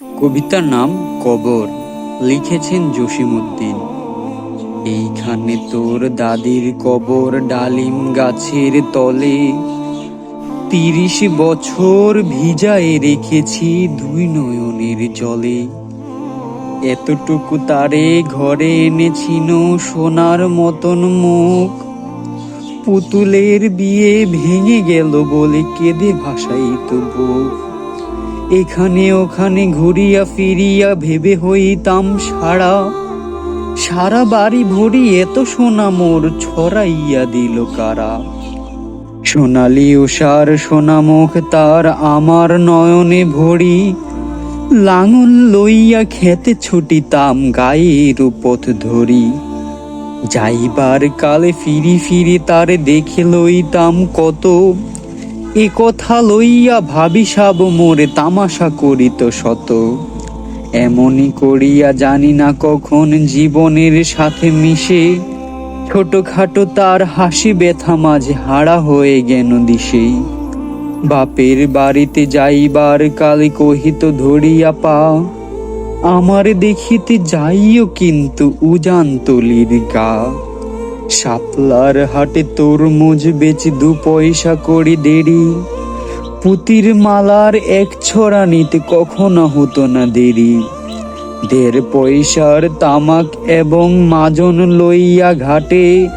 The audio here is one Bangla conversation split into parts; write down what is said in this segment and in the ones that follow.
কবিতার নাম কবর। লিখেছেন জসিমউদ্দিন। এইখানে তোর দাদির কবর ডালিম গাছের তলে। তিরিশ বছর ভিজায় রেখেছি দুই নয়নের জলে। এতটুকু তারে ঘরে এনেছিল সোনার মতন মুখ। পুতুলের বিয়ে ভেঙে গেল বলে কেঁদে ভাসাই তো বুক। এখানে ওখানে ঘুরিয়া ফিরিয়া ভেবে হইতাম সারা। সারা বাড়ি ভরি এত সোনা মোর ছড়াইয়া দিল কারা। সোনালি উষার সোনা মুখ তার আমার নয়নে ভরি। লাঙল লইয়া খেতে ছুটিতাম গায়ের পথ ধরি। যাইবার কালে ফিরি ফিরি তারে দেখে লইতাম কত এ কথা লইয়া ভাবি সাব মোরে তামাশা করিত শত। এমনই করিয়া জানি না কখন জীবনের সাথে মিশে। ছোটখাটো তার হাসি ব্যথা মাঝে হারা হয়ে গেন দিশে। বাপের বাড়িতে যাইবার কালে কহিত ধরিয়া পা, আমার দেখিতে যাইও কিন্তু উজান তলির গা। শাপলার হাটে তরমুজ বেচি দু পয়সা করি দেরি। পুতির মালার এক ছড়া নিতে কখনো হতো না দেরি। দেড় পয়সার তামাক এবং মাজন লইয়া ঘাটে।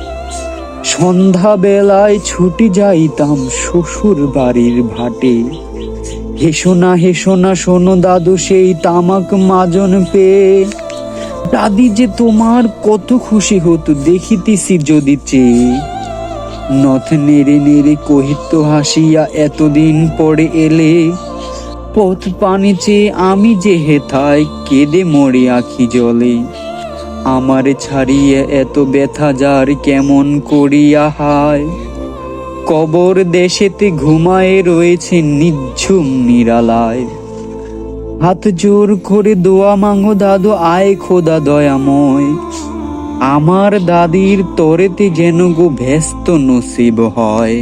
সন্ধ্যা বেলায় ছুটি যাইতাম শ্বশুর বাড়ির ভাটে। হেসো না হেসো না, শোনো দাদু, সেই তামাক মাজন পেয়ে। দাদি যে তোমার কত খুশি হতো, দেখিতেছি যদি চেয়ে। নথ নেড়ে নেড়ে কহিত হাসিয়া, এতদিন পরে এলে পথ পানি চেয়ে আমি যে হেথায়, কেঁদে মরে আখি জলে। আমারে ছাড়িয়ে এত ব্যথা যার কেমন করিয়া হায়? কবর দেশেতে ঘুমায়ে রয়েছে নিঝুম নিরালায়। হাত জোর করে দোয়া মাঙ্গো দাদু, আয় খোদা দয়াময়। আমার দাদির তরেতে যেন গো ভেস্ত নসিব হয়।